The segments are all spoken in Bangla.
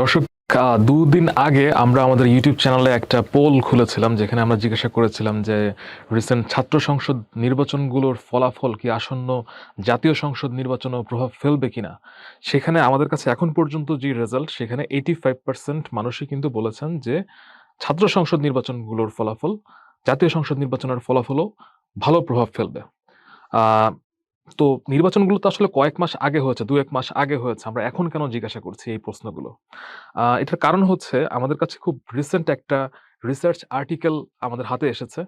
দর্শক দুদিন আগে আমরা আমাদের ইউটিউব চ্যানেলে একটা পোল খুলেছিলাম, যেখানে আমরা জিজ্ঞাসা করেছিলাম যে রিসেন্ট ছাত্র সংসদ নির্বাচনগুলোর ফলাফল কি আসন্ন জাতীয় সংসদ নির্বাচনেও প্রভাব ফেলবে কিনা? সেখানে আমাদের কাছে এখন পর্যন্ত যে রেজাল্ট সেখানে এইটি ফাইভ পার্সেন্ট মানুষই কিন্তু বলেছেন যে ছাত্র সংসদ নির্বাচনগুলোর ফলাফল, জাতীয় সংসদ নির্বাচনের ফলাফলও ভালো প্রভাব ফেলবে। তো নির্বাচনগুলো তো আসলে কয়েক মাস আগে হয়েছে দু এক মাস আগে হয়েছে। আমরা এখন কেন জিজ্ঞাসা করছি এই প্রশ্নগুলো? এটার কারণ হচ্ছে আমাদের কাছে খুব রিসেন্ট একটা রিসার্চ আর্টিকেল আমাদের হাতে এসেছে।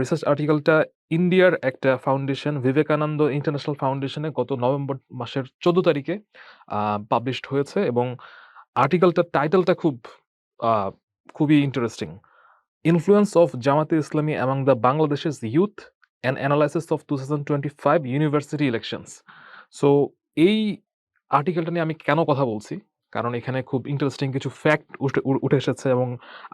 রিসার্চ আর্টিকেলটা ইন্ডিয়ার একটা ফাউন্ডেশন বিবেকানন্দ ইন্টারন্যাশনাল ফাউন্ডেশনে গত নভেম্বর মাসের চোদ্দ তারিখে পাবলিশড হয়েছে এবং আর্টিকেলটার টাইটেলটা খুব খুবই interesting influence of Jamaat Islami among the বাংলাদেশের youth and analysis of two thousand twenty five university elections so এই আর্টিকেলটা নিয়ে আমি কেন কথা বলছি? কারণ এখানে খুব ইন্টারেস্টিং কিছু ফ্যাক্ট উঠে এসেছে এবং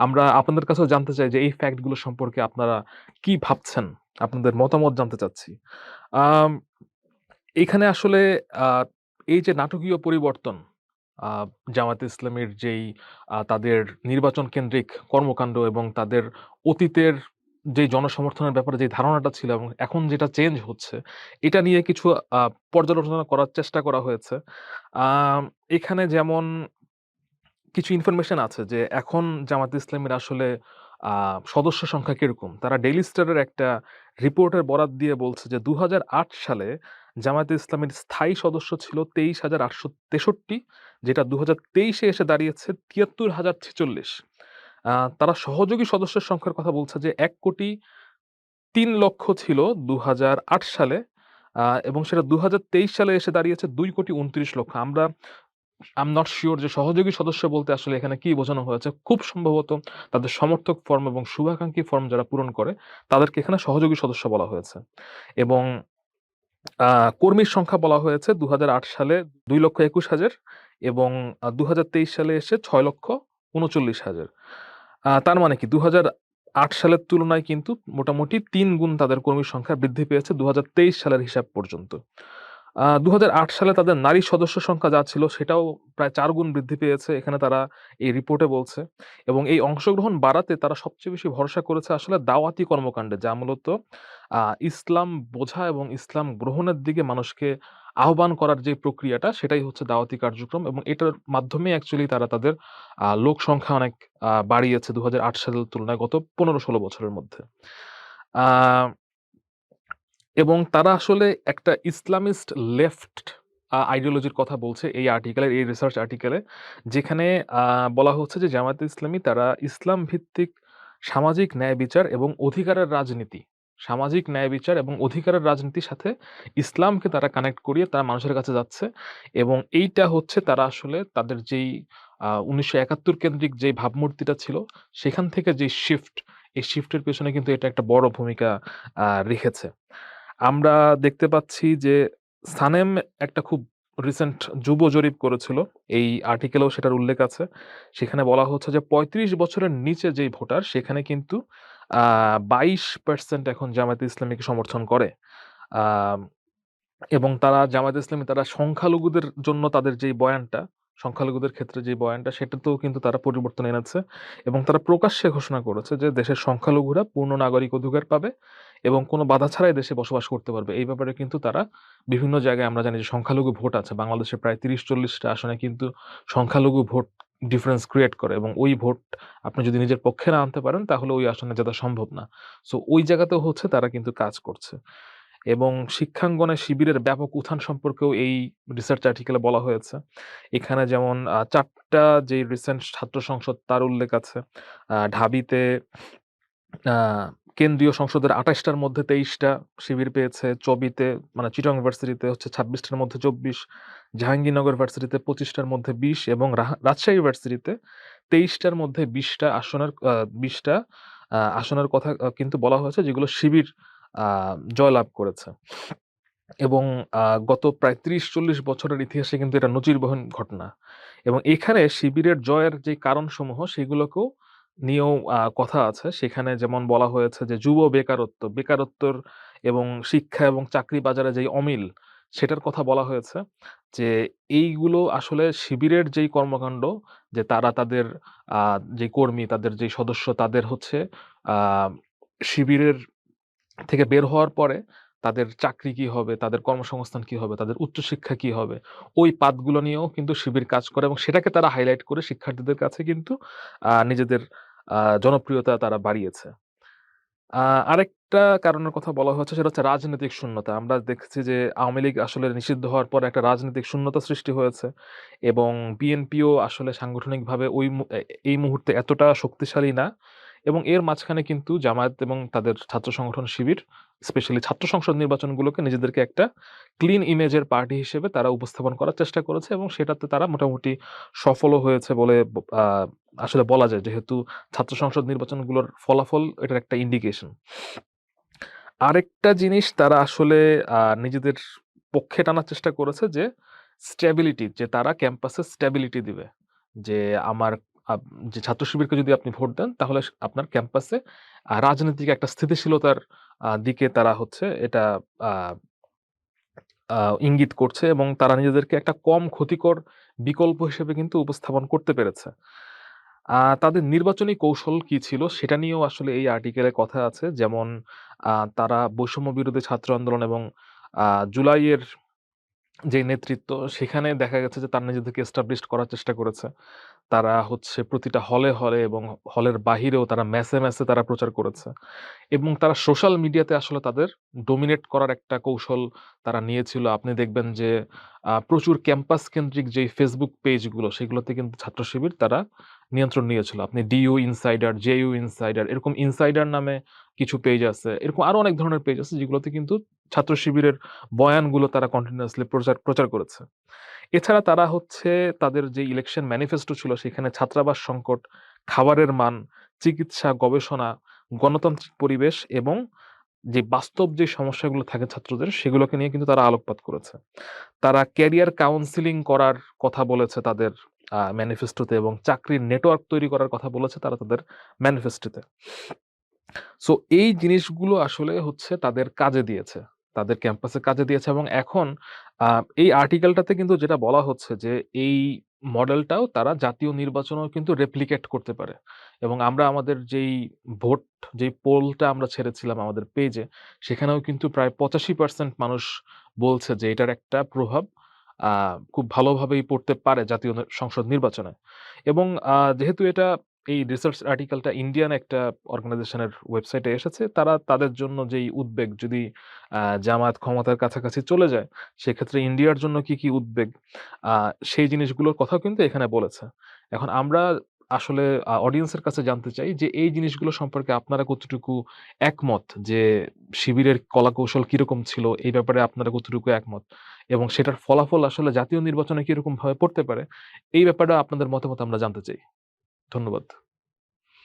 আমরা আপনাদের কাছেও জানতে চাই যে এই ফ্যাক্টগুলো সম্পর্কে আপনারা কি ভাবছেন? আপনাদের মতামত জানতে চাচ্ছি। এখানে আসলে এই যে নাটকীয় পরিবর্তন জামাতে ইসলামের যেই তাদের নির্বাচন কেন্দ্রিক কর্মকাণ্ড এবং তাদের অতীতের যে জনসমর্থনের ব্যাপারে যে ধারণাটা ছিল এবং এখন যেটা চেঞ্জ হচ্ছে, এটা নিয়ে কিছু পর্যালোচনা করার চেষ্টা করা হয়েছে। এখানে যেমন কিছু ইনফরমেশন আছে যে এখন জামাত ইসলামের আসলে সদস্য সংখ্যা কীরকম? তারা ডেইলি স্টারের একটা রিপোর্টের বরাত দিয়ে বলছে যে দু হাজার আট সালে জামায়াতে ইসলামের স্থায়ী সদস্য ছিল তেইশ হাজার আটশো তেষট্টি, যেটা দু হাজার তেইশে এসে দাঁড়িয়েছে তিয়াত্তর হাজার ছেচল্লিশ। তারা সহযোগী সদস্যের সংখ্যার কথা বলছে যে, এক কোটি তিন লক্ষ ছিল দু সালে এবং সেটা দু সালে এসে দাঁড়িয়েছে দুই কোটি উনত্রিশ লক্ষ। আমরা আই এম নট শিওর যে সহযোগী সদস্য বলতে আসলে এখানে কি বোঝানো হয়েছে। খুব সম্ভবত তাদের সমর্থক ফর্ম এবং শুভাকাঙ্ক্ষী ফর্ম যারা পূরণ করে, তাদেরকে এখানে সহযোগী সদস্য বলা হয়েছে। এবং কর্মীর সংখ্যা বলা হয়েছে দু হাজার আট সালে দুই লক্ষ একুশ হাজার এবং দু হাজার তেইশ সালে এসে ছয় লক্ষ উনচল্লিশ হাজার। তার মানে কি? দু আট সালের তুলনায় কিন্তু মোটামুটি তিন গুণ তাদের কর্মীর সংখ্যা বৃদ্ধি পেয়েছে দু হাজার তেইশ সালের হিসাব পর্যন্ত। দু হাজার আট সালে তাদের নারী সদস্য সংখ্যা যা ছিল সেটাও প্রায় চার গুণ বৃদ্ধি পেয়েছে, এখানে তারা এই রিপোর্টে বলছে। এবং এই অংশগ্রহণ বাড়াতে তারা সবচেয়ে বেশি ভরসা করেছে আসলে দাওয়াতি কর্মকাণ্ডে, যা মূলত ইসলাম বোঝা এবং ইসলাম গ্রহণের দিকে মানুষকে আহ্বান করার যে প্রক্রিয়াটা, সেটাই হচ্ছে দাওয়াতি কার্যক্রম এবং এটার মাধ্যমে অ্যাকচুয়ালি তারা তাদের লোক সংখ্যা অনেক বাড়িয়েছে দু হাজার আট সালের তুলনায় গত পনেরো ষোলো বছরের মধ্যে। এবং তারা আসলে একটা ইসলামিস্ট লেফট আইডিওলজির কথা বলছে এই আর্টিকেলের এই রিসার্চ আর্টিকেলে যেখানে বলা হচ্ছে যে জামায়াতে ইসলামী তারা ইসলাম ভিত্তিক সামাজিক ন্যায় বিচার এবং অধিকারের রাজনীতি সামাজিক ন্যায় বিচার এবং অধিকারের রাজনীতির সাথে ইসলামকে তারা কানেক্ট করিয়ে তারা মানুষের কাছে যাচ্ছে এবং এইটা হচ্ছে তারা আসলে তাদের যেই উনিশশো একাত্তর কেন্দ্রিক যে ভাবমূর্তিটা ছিল, সেখান থেকে যে শিফট এই শিফটের পেছনে কিন্তু এটা একটা বড় ভূমিকা রেখেছে। আমরা দেখতে পাচ্ছি যে সানেম একটা খুব রিসেন্ট যুব জরিপ করেছিল, এই আর্টিকেলেও সেটার উল্লেখ আছে। সেখানে বলা হচ্ছে যে পঁয়ত্রিশ বছরের নিচে যেই ভোটার, সেখানে কিন্তু বাইশ পার্সেন্ট এখন জামায়াতে ইসলামীকে সমর্থন করে। এবং তারা, জামায়াত ইসলামী তারা সংখ্যালঘুদের জন্য তাদের যেই বয়ানটা, সংখ্যালঘুদের ক্ষেত্রে যে বয়ানটা, সেটাতেও কিন্তু তারা পরিবর্তন এনেছে এবং তারা প্রকাশ্যে ঘোষণা করেছে যে দেশের সংখ্যালঘুরা পূর্ণ নাগরিক অধিকার পাবে এবং কোনো বাধা ছাড়াই দেশে বসবাস করতে পারবে। এই ব্যাপারে কিন্তু তারা বিভিন্ন জায়গায় আমরা জানি যে সংখ্যালঘু ভোট আছে। বাংলাদেশে প্রায় তিরিশ চল্লিশটা আসনে কিন্তু সংখ্যালঘু ভোট ডিফারেন্স ক্রিয়েট করে এবং ওই ভোট আপনি যদি নিজের পক্ষে না আনতে পারেন, তাহলে ওই আসনে যেতে সম্ভব না। সো ওই জায়গাতেও হচ্ছে তারা কিন্তু কাজ করছে। এবং শিক্ষাঙ্গনে শিবিরের ব্যাপক উত্থান সম্পর্কেও এই রিসার্চ আর্টিকেলে বলা হয়েছে। এখানে যেমন চারটা যে রিসেন্ট ছাত্র সংসদ, তার উল্লেখ আছে। ঢাবিতে কেন্দ্রীয় সংসদের আঠাশটার মধ্যে তেইশটা শিবির পেয়েছে। চবিতে মানে চিটং ইউনিভার্সিটিতে হচ্ছে ছাব্বিশটার মধ্যে চব্বিশ, জাহাঙ্গীরনগর ইউনিভার্সিটিতে পঁচিশটার মধ্যে বিশ এবং রাজশাহী ইউনিভার্সিটিতে তেইশটার মধ্যে বিশটা আসনের বিশটা আসনের কথা কিন্তু বলা হয়েছে যেগুলো শিবির জয়লাভ করেছে। এবং গত প্রায় ত্রিশ চল্লিশ বছরের ইতিহাসে কিন্তু এটা নজিরবহন ঘটনা। এবং এখানে শিবিরের জয়ের যে কারণসমূহ সেগুলোকেও নিয়েও কথা আছে। সেখানে যেমন বলা হয়েছে যে যুব বেকারত্ব বেকারত্বর এবং শিক্ষা এবং চাকরি বাজারে যেই অমিল সেটার কথা বলা হয়েছে যে এইগুলো আসলে শিবিরের যেই কর্মকাণ্ড যে তারা তাদের যে কর্মী, তাদের যেই সদস্য তাদের হচ্ছে শিবিরের থেকে বের হওয়ার পরে তাদের চাকরি কি হবে, তাদের কর্মসংস্থান কি হবে, তাদের উচ্চশিক্ষা কি হবে, ওই পাথগুলো নিয়েও কিন্তু শিবির কাজ করে এবং সেটাকে তারা হাইলাইট করে শিক্ষার্থীদের কাছে কিন্তু নিজেদের জনপ্রিয়তা তারা বাড়িয়েছে। আরেকটা কারণের কথা বলা হচ্ছে সেটা হচ্ছে রাজনৈতিক শূন্যতা। আমরা দেখছি যে আওয়ামী লীগ আসলে নিষিদ্ধ হওয়ার পর একটা রাজনৈতিক শূন্যতা সৃষ্টি হয়েছে এবং বিএনপিও আসলে সাংগঠনিকভাবে ওই এই মুহূর্তে এতটা শক্তিশালী না এবং এর মাঝখানে কিন্তু জামায়াত এবং তাদের ছাত্র সংগঠন শিবির স্পেশালি ছাত্র সংসদ নির্বাচনগুলোকে নিজেদেরকে একটা ক্লিন ইমেজের পার্টি হিসেবে তারা উপস্থাপন করার চেষ্টা করেছে এবং সেটাতে তারা মোটামুটি সফলও হয়েছে বলে আসলে বলা যায়। যেহেতু ছাত্র সংসদ নির্বাচনগুলোর ফলাফল এটার একটা ইন্ডিকেশন। আরেকটা জিনিস তারা আসলে নিজেদের পক্ষে টানার চেষ্টা করেছে যে স্ট্যাবিলিটি যে তারা ক্যাম্পাসে স্ট্যাবিলিটি দিবে। যে আমার যে ছাত্র শিবিরকে যদি আপনি ভোট দেন, তাহলে আপনার ক্যাম্পাসে রাজনৈতিক একটা স্থিতিশীলতার দিকে তারা হচ্ছে এটা ইঙ্গিত করছে এবং তারা নিজেদেরকে একটা কম ক্ষতিকর বিকল্প হিসেবে কিন্তু উপস্থাপন করতে পেরেছে। তাদের নির্বাচনী কৌশল কি ছিল সেটা নিয়েও আসলে এই আর্টিকেলে কথা আছে। যেমন তারা বৈষম্য বিরোধী ছাত্র আন্দোলন এবং জুলাইয়ের যে নেতৃত্ব সেখানে দেখা গেছে যে তার নিজেদেরকে এস্টাবলিশড করার চেষ্টা করেছে। তারা হচ্ছে প্রতিটা হলে, হলে এবং হলের বাহিরেও তারা ম্যাসে ম্যাসে তারা প্রচার করেছে। এবং তারা সোশ্যাল মিডিয়াতে আসলে তাদের ডোমিনেট করার একটা কৌশল তারা নিয়েছিল। আপনি দেখবেন যে প্রচুর ক্যাম্পাস কেন্দ্রিক যেই ফেসবুক পেজগুলো সেগুলোতে কিন্তু ছাত্র শিবির তারা নিয়ন্ত্রণ নিয়েছিল। আপনি ডিইউ ইনসাইডার, জেইউ ইনসাইডার এরকম ইনসাইডার নামে কিছু পেজ আছে। এরকম আরও অনেক ধরনের পেজ আছে যেগুলোতে কিন্তু ছাত্র শিবিরের বয়ানগুলো তারা কন্টিনিউয়াসলি প্রচার প্রচার করেছে। এছাড়া তারা হচ্ছে তাদের যে ইলেকশন ম্যানিফেস্টো ছিল সেখানে ছাত্রাবাস সংকট, খাবারের মান, চিকিৎসা, গবেষণা, গণতান্ত্রিক পরিবেশ এবং যে বাস্তব যে সমস্যাগুলো থাকে ছাত্রদের সেগুলোকে নিয়ে কিন্তু তারা আলোকপাত করেছে। তারা ক্যারিয়ার কাউন্সেলিং করার কথা বলেছে তাদের ম্যানিফেস্টোতে এবং চাকরির নেটওয়ার্ক তৈরি করার কথা বলেছে তারা তাদের ম্যানিফেস্টোতে। সো এই জিনিসগুলো আসলে হচ্ছে তাদের কাজে দিয়েছে। তাদের ক্যাম্পাসে কাজে দিয়েছে এবং এখন এই আর্টিকেলটাতে কিন্তু যেটা বলা হচ্ছে যে, এই মডেলটাও তারা জাতীয় নির্বাচনেও কিন্তু রেপ্লিকেট করতে পারে। এবং আমরা আমাদের যেই ভোট, যেই পোলটা আমরা ছেড়েছিলাম আমাদের পেজে সেখানেও কিন্তু প্রায় ৮৫% মানুষ বলছে যে, এটার একটা প্রভাব খুব ভালোভাবেই পড়তে পারে জাতীয় সংসদ নির্বাচনে। এবং যেহেতু এটা এই রিসার্চ আর্টিকেলটা ইন্ডিয়ান একটা অর্গানাইজেশনের ওয়েবসাইটে এসেছে। তারা তাদের জন্য যেই উদ্বেগ যদি জামায়াত ক্ষমতার কাছাকাছি চলে যায়, সেক্ষেত্রে ইন্ডিয়ার জন্য কি, কি উদ্বেগ সেই জিনিসগুলোর কথাও কিন্তু এখানে বলেছে। এখন আমরা আসলে অডিয়েন্সের কাছে জানতে চাই যে এই জিনিসগুলো সম্পর্কে আপনারা কতটুকু একমত যে শিবিরের কলাকৌশল কীরকম ছিল? এই ব্যাপারে আপনারা কতটুকু একমত? এবং সেটার ফলাফল আসলে জাতীয় নির্বাচনে কিরকমভাবে পড়তে পারে? এই ব্যাপারে আপনাদের মতামত আমরা জানতে চাই। ধন্যবাদ।